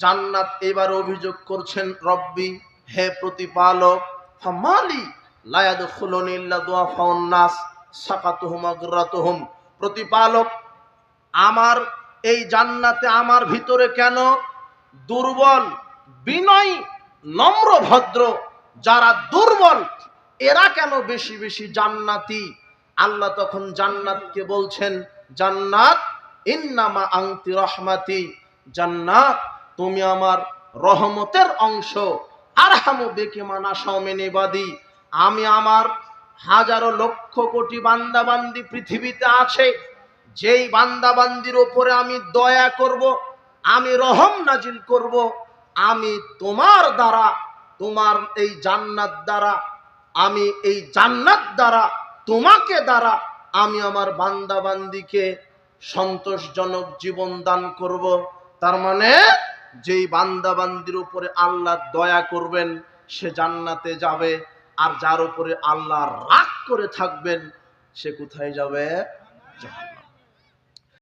জান্নাত এবার অভিযোগ করছেন, রব্বি, হে প্রতিপালক, ফামালি লায়াদখুলুনি ইল্লা দুআফাউন নাস, সাকাতুহুম আগ্রাতুহুম প্রতিপালক, আমার এই জান্নাতে আমার ভিতরে কেন দুর্বল, বিনয়, নম্র, ভদ্র, যারা দুর্বল, এরা কেন বেশি বেশি জান্নাতি? আল্লাহ তখন জান্নাতকে বলছেন, জান্নাত ইন্নামা আংতি রহমাতি, জান্নাত তুমি আমার রহমতের অংশ। আরহামু বেকে মানা সমেনিবাদী আমি আমার হাজারো লক্ষ কোটি বান্দাবান্দি পৃথিবীতে আছে। যেই বান্দাবান্দির ওপরে আমি দয়া করব, আমি রহম নাজিল করব, আমি তোমার দ্বারা, তোমার এই জান্নাত দ্বারা, আমি এই জান্নাত দ্বারা, তোমাকে দ্বারা আমি আমার বান্দাবান্দিকে সন্তোষজনক জীবন দান করব। তার মানে যেই বান্দাবান্দির উপরে আল্লাহ দয়া করবেন, সে জান্নাতে যাবে আর যার উপরে আল্লাহ রাগ করে থাকবেন, সে কোথায় যাবে জাহান্নামে।